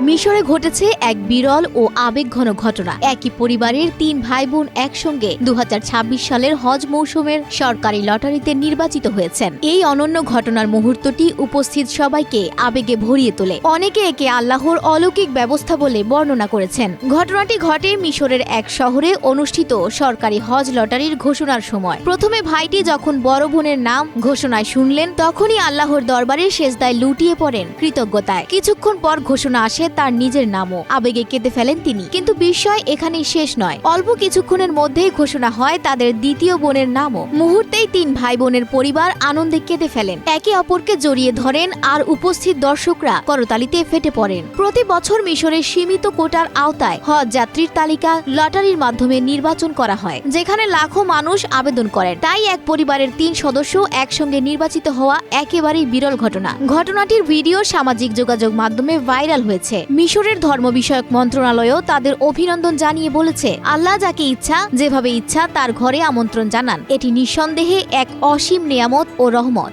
মিশরে ঘটেছে এক বিরল ও আবেগঘন ঘটনা। একই পরিবারের তিন ভাই বোন একসঙ্গে দু হাজার ছাব্বিশ সালের হজ মৌসুমের সরকারি লটারিতে নির্বাচিত হয়েছেন। এই অনন্য ঘটনার মুহূর্তটি উপস্থিত সবাইকে আবেগে ভরিয়ে তোলে। অনেকে একে আল্লাহর অলৌকিক ব্যবস্থা বলে বর্ণনা করেছেন। ঘটনাটি ঘটে মিশরের এক শহরে অনুষ্ঠিত সরকারি হজ লটারির ঘোষণার সময়। প্রথমে ভাইটি যখন বড় বোনের নাম ঘোষণায় শুনলেন, তখনই আল্লাহর দরবারে শেষদায় লুটিয়ে পড়েন কৃতজ্ঞতায়। কিছুক্ষণ পর ঘোষণা আসে তার নিজের নামও। আবেগে কেঁদে ফেলেন তিনি। কিন্তু বিস্ময় এখানেই শেষ নয়। অল্প কিছুক্ষণের মধ্যেই ঘোষণা হয় তাদের দ্বিতীয় বোনের নামও। মুহূর্তেই তিন ভাই বোনের পরিবার আনন্দে কেঁদে ফেলেন। একে অপরকে জড়িয়ে ধরেন আর উপস্থিত দর্শকরা করতালিতে ফেটে পড়েন। প্রতি বছর মিশরের সীমিত কোটার আওতায় হজ যাত্রীর তালিকা লটারির মাধ্যমে নির্বাচন করা হয়, যেখানে লাখো মানুষ আবেদন করেন। তাই এক পরিবারের তিন সদস্য একসঙ্গে নির্বাচিত হওয়া একেবারেই বিরল ঘটনা। ঘটনাটির ভিডিও সামাজিক যোগাযোগ মাধ্যমে ভাইরাল হয়েছে। মিশরের ধর্ম বিষয়ক মন্ত্রণালয়ও তাদের অভিনন্দন জানিয়ে বলেছে। আল্লাহ যাকে ইচ্ছা, যেভাবে ইচ্ছা তার ঘরে আমন্ত্রণ জানান। এটি নিঃসন্দেহে এক অসীম নিয়ামত ও রহমত।